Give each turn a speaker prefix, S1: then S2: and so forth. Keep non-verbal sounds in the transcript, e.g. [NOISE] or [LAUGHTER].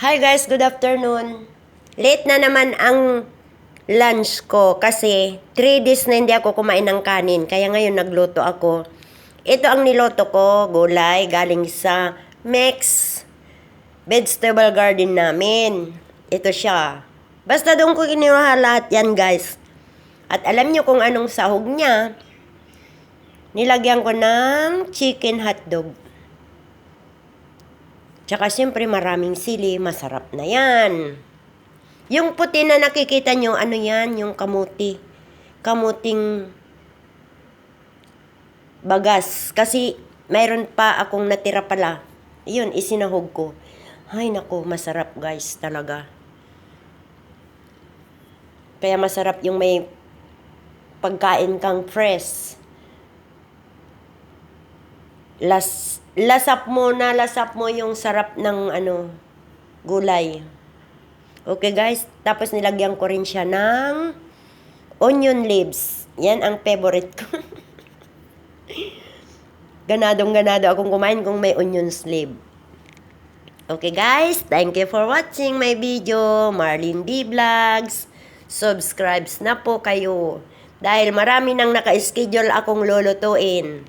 S1: Hi guys, good afternoon. Late na naman ang lunch ko kasi 3 days na hindi ako kumain ng kanin. Kaya ngayon nagluto ako. Ito ang niloto ko, gulay, galing sa Mex Vegetable Garden namin. Ito siya. Basta doon ko kinuha lahat yan guys. At alam nyo kung anong sahog niya. Nilagyan ko ng chicken hotdog. Tsaka siyempre maraming sili, masarap na yan. Yung puti na nakikita nyo, ano yan? Yung kamuti. Kamuting bagas. Kasi mayroon pa akong natira pala. Yun, isinahog ko. Ay nako, masarap guys talaga. Kaya masarap yung may pagkain kang fresh. Las, lasap mo na, lasap mo yung sarap ng ano, gulay. Okay guys, tapos nilagyan ko rin siya ng onion leaves. Yan ang favorite ko. [LAUGHS] Ganadong ganado akong kumain kung may onion sleeve. Okay guys, thank you for watching my video. Marlene D Vlogs. Subscribes na po kayo. Dahil marami nang naka-schedule akong lulutuin.